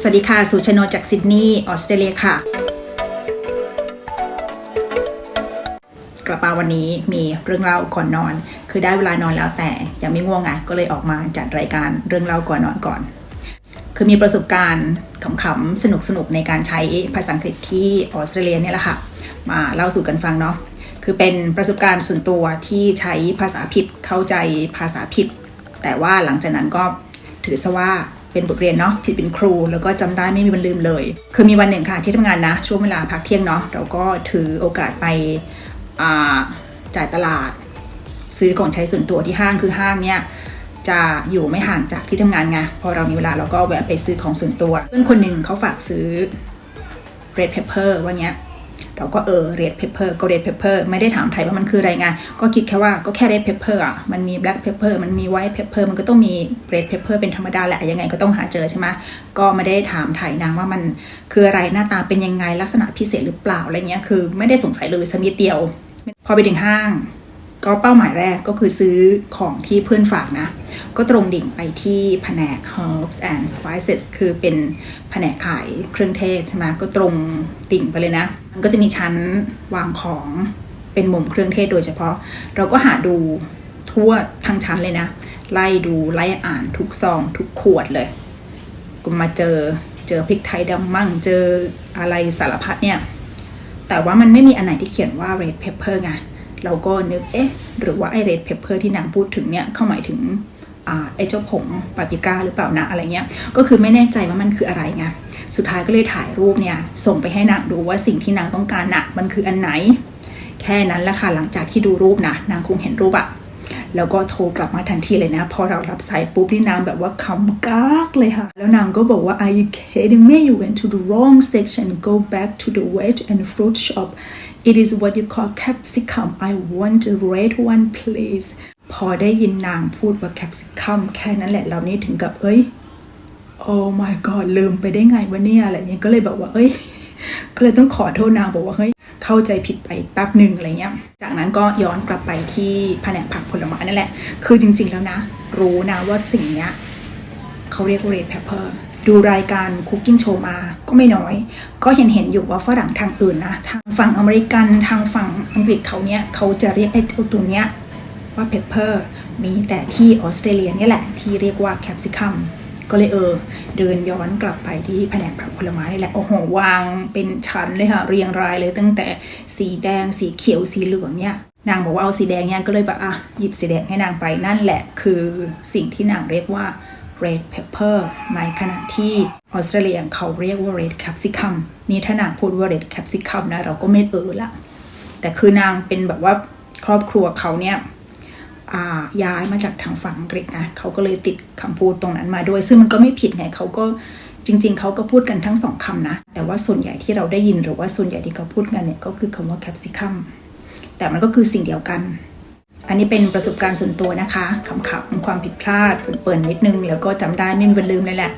สวัสดีค่ะ สุชนนจากซิดนีย์ออสเตรเลียค่ะกลับมาวันนี้มีเรื่องเล่าก่อนนอน คือได้เวลานอนแล้วแต่ยังไม่ง่วงไงก็เลยออกมาจัดรายการเรื่องเล่าก่อนนอนก่อน คือมีประสบการณ์ขำๆ สนุกๆ ในการใช้ภาษาอังกฤษที่ออสเตรเลียเนี่ยแหละค่ะ มาเล่าสู่กันฟังเนาะคือเป็นประสบการณ์ส่วนตัวที่ใช้ภาษาผิดเข้าใจภาษาผิด แต่ว่าหลังจากนั้นก็ถือซะว่า เป็นบทเรียนเนาะผิดเป็นครู แล้วก็จำได้ไม่มีวันลืมเลย คือมีวันหนึ่งค่ะที่ทำงานนะ ช่วงเวลาพักเที่ยงเนาะเราก็ถือโอกาสไปจ่ายตลาด ซื้อของใช้ส่วนตัวที่ห้างคือห้างเนี่ยจะอยู่ไม่ห่างจากที่ทำงานไงพอเรามีเวลาเราก็แวะไปซื้อของส่วนตัว เพื่อนคนหนึ่งเขาฝากซื้อ red pepper ว่าเงี้ย เราก็เออ red pepper ก็ red pepper ไม่ได้ถามไทยว่ามันคืออะไรไงก็คิดแค่ว่าก็แค่ red pepper อะมันมี black pepper มันมี white pepper มันก็ต้องมี red pepper เป็นธรรมดาแหละยังไงก็ต้องหาเจอใช่ไหมก็ไม่ได้ถามไทยนางว่ามันคืออะไรหน้าตาเป็นยังไงลักษณะพิเศษหรือเปล่าอะไรเงี้ยคือไม่ได้สงสัยเลยสักนิดเดียว พอไปถึงห้าง ก็เป้าหมายแรกก็คือซื้อของที่เพื่อนฝากนะ ก็ตรงดิ่งไปที่แผนก herbs and spices คือเป็นแผนกขายเครื่องเทศใช่ไหมก็ตรงดิ่งไปเลยนะ มันก็จะมีชั้นวางของเป็นมุมเครื่องเทศโดยเฉพาะ เราก็หาดูทั่วทั้งชั้นเลยนะ ไล่ดูไล่อ่านทุกซอง ทุกขวดเลยก็มาเจอเจอพริกไทยดำมั่งเจออะไรสารพัดเนี่ย แต่ว่ามันไม่มีอันไหนที่เขียนว่า red pepper ไง เราก็นึกเอ๊ะ หรือว่าไอ้ red pepper ที่นางพูดถึงเนี่ยเข้าหมายถึงอไอ้เจ้าผงปาปิก้าหรือเปล่านะอะไรเงี้ย ก็คือไม่แน่ใจว่ามันคืออะไรไง สุดท้ายก็เลยถ่ายรูปเนี่ย ส่งไปให้นางดูว่าสิ่งที่นางต้องการน่ะมันคืออันไหน แค่นั้นแหละค่ะ หลังจากที่ดูรูปนะ นางคงเห็นรูปอะแล้วก็โทรกลับมาทันทีเลยนะ พอเรารับสายปุ๊บนี่นางแบบว่าคำกากเลยค่ะ แล้วนางก็บอกว่า are you kidding me you went to the wrong section go back to the veg and fruit shop it is what you call capsicum I want the red one please พอได้ยินนางพูดว่า capsicum แค่นั้นแหละเรานี่ถึงกับเอ้ย oh my god ลืมไปได้ไงวะเนี่ยอะไรเงี้ยก็เลยบอกว่าเอ้ย ก็เลยต้องขอโทษนางบอกว่าเฮ้ยเข้าใจผิดไปแป๊บหนึ่งอะไรเงี้ย จากนั้นก็ย้อนกลับไปที่แผนกผักผลไม้นั่นแหละ คือจริงๆแล้วนะ รู้นะว่าสิ่งเนี้ยเขาเรียก red pepper ดูรายการ cooking show มาก็ไม่น้อย ก็เห็นเห็นอยู่ว่าฝรั่งทางอื่นนะ ทางฝั่งอเมริกันทางฝั่งอังกฤษเขาเนี้ยเขาจะเรียกไอ้เจ้าตัวเนี้ยว่า pepper มีแต่ที่ออสเตรเลียเนี่ยแหละที่เรียกว่า capsicum ก็เลยเออ เดินย้อนกลับไปที่แผนกผักผลไม้นี่แหละโอ้โหวางเป็นชั้นเลยค่ะ เรียงรายเลยตั้งแต่สีแดงสีเขียวสีเหลืองเนี่ยนางบอกว่าเอาสีแดงเนี่ยก็เลยแบบอะหยิบสีแดงให้นางไปนั่นแหละ คือสิ่งที่นางเรียกว่า red pepper ในขณะที่ออสเตรเลียเขาเรียกว่า red capsicum นี่ถ้านางพูดว่า red capsicum นะเราก็ไม่เออละแต่คือนางเป็นแบบว่าครอบครัวเขาเนี่ยย้ายมาจากทางฝั่งอังกฤษนะเขาก็เลยติดคำพูดตรงนั้นมาด้วย ซึ่งมันก็ไม่ผิดไงเขาก็จริง ๆ เขาก็พูดกันทั้งสองคำนะ แต่ว่าส่วนใหญ่ที่เราได้ยินหรือว่าส่วนใหญ่ที่เขาพูดกันเนี่ยก็คือคำว่า capsicum แต่มันก็คือสิ่งเดียวกัน อันนี้เป็นประสบการณ์ส่วนตัวนะคะขำๆความผิดพลาดเปิดนิดนึง แล้วก็จำได้ไม่มีวันลืมเลยแหละ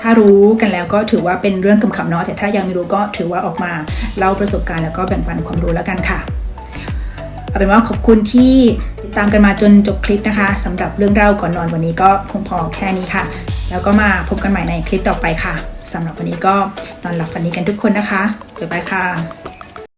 ถ้ารู้กันแล้วก็ถือว่าเป็นเรื่องขำๆเนาะแต่ถ้ายังไม่รู้ก็ถือว่าออกมาเล่าประสบการณ์แล้วก็แบ่งปันความรู้แล้วกันค่ะเอาเป็นว่าขอบคุณที่ติดตามกันมาจนจบคลิปนะคะสำหรับเรื่องเล่าก่อนนอนวันนี้ก็คงพอแค่นี้ค่ะ แล้วก็มาพบกันใหม่ในคลิปต่อไปค่ะสำหรับวันนี้ก็นอนหลับฝันดีกันทุกคนนะคะบ๊ายบายค่ะ